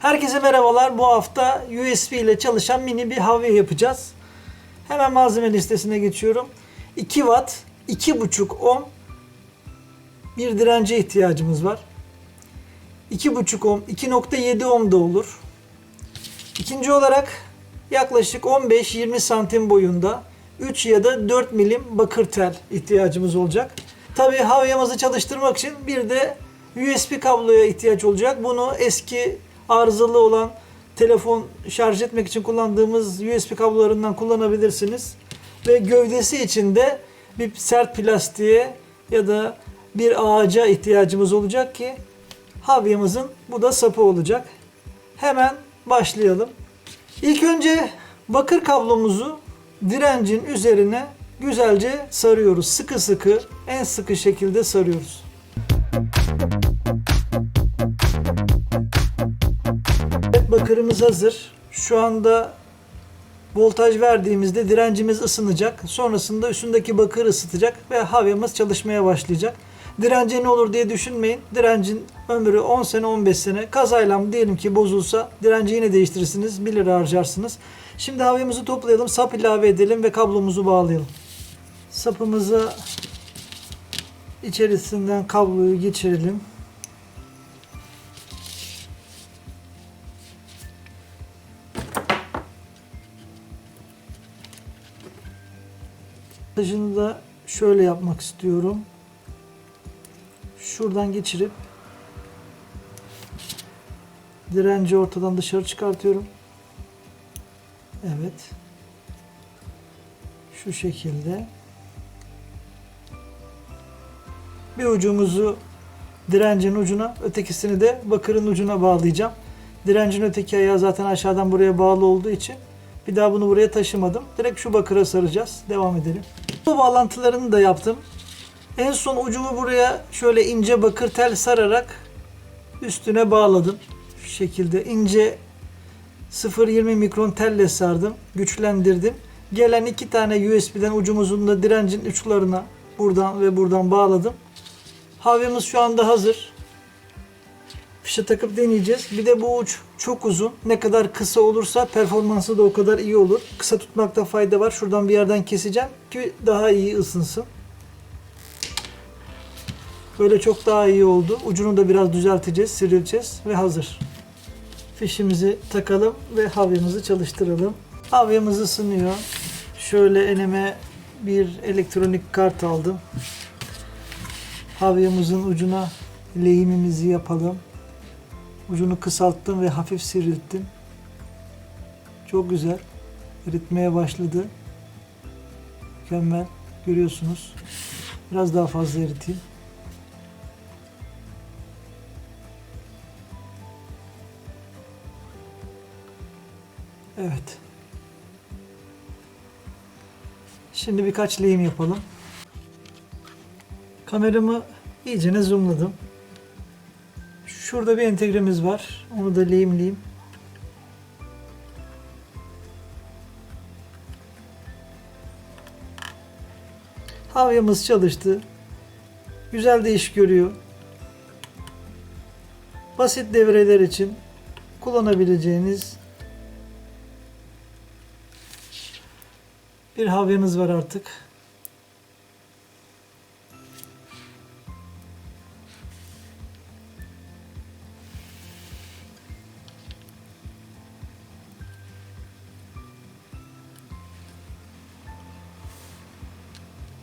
Herkese merhabalar. Bu hafta USB ile çalışan mini bir havya yapacağız. Hemen malzeme listesine geçiyorum. 2 watt, 2.5 ohm bir dirence ihtiyacımız var. 2.5 ohm, 2.7 ohm da olur. İkinci olarak yaklaşık 15-20 santim boyunda 3 ya da 4 milim bakır tel ihtiyacımız olacak. Tabii havyamızı çalıştırmak için bir de USB kabloya ihtiyaç olacak. Bunu eski arızalı olan telefon şarj etmek için kullandığımız USB kablolarından kullanabilirsiniz. Ve gövdesi için de bir sert plastiğe ya da bir ağaca ihtiyacımız olacak ki havyamızın bu da sapı olacak. Hemen başlayalım. İlk önce bakır kablomuzu direncin üzerine güzelce sarıyoruz. Sıkı sıkı, en sıkı şekilde sarıyoruz. Bakırımız hazır. Şu anda voltaj verdiğimizde direncimiz ısınacak. Sonrasında üstündeki bakır ısıtacak ve havyamız çalışmaya başlayacak. Dirence ne olur diye düşünmeyin. Direncin ömrü 10 sene 15 sene. Kazayla mı diyelim ki bozulsa direnci yine değiştirirsiniz. 1 lira harcarsınız. Şimdi havyamızı toplayalım. Sap ilave edelim ve kablomuzu bağlayalım. Sapımıza içerisinden kabloyu geçirelim. Montajını da şöyle yapmak istiyorum. Şuradan geçirip direnci ortadan dışarı çıkartıyorum. Evet. Şu şekilde. Bir ucumuzu direncin ucuna, ötekisini de bakırın ucuna bağlayacağım. Direncin öteki ayağı zaten aşağıdan buraya bağlı olduğu için bir daha bunu buraya taşımadım. Direkt şu bakıra saracağız. Devam edelim. Bu bağlantılarını da yaptım. En son ucumu buraya şöyle ince bakır tel sararak üstüne bağladım. Şu şekilde ince 0.20 mikron telle sardım. Güçlendirdim. Gelen iki tane USB'den ucumuzun da direncin uçlarına buradan ve buradan bağladım. Havyamız şu anda hazır. Fişe takıp deneyeceğiz. Bir de bu uç çok uzun. Ne kadar kısa olursa performansı da o kadar iyi olur. Kısa tutmakta fayda var. Şuradan bir yerden keseceğim ki daha iyi ısınsın. Böyle çok daha iyi oldu. Ucunu da biraz düzelteceğiz, sirileceğiz ve hazır. Fişimizi takalım ve havyamızı çalıştıralım. Havyamız ısınıyor. Şöyle elime bir elektronik kart aldım. Havyamızın ucuna lehimimizi yapalım. Ucunu kısalttım ve hafif sivrilttim. Çok güzel. Eritmeye başladı. Mükemmel. Görüyorsunuz. Biraz daha fazla eriteyim. Evet. Şimdi birkaç lehim yapalım. Kameramı iyicene zoomladım. Şurada bir entegremiz var. Onu da lehimleyeyim. Havyamız çalıştı. Güzel de iş görüyor. Basit devreler için kullanabileceğiniz bir havyamız var artık.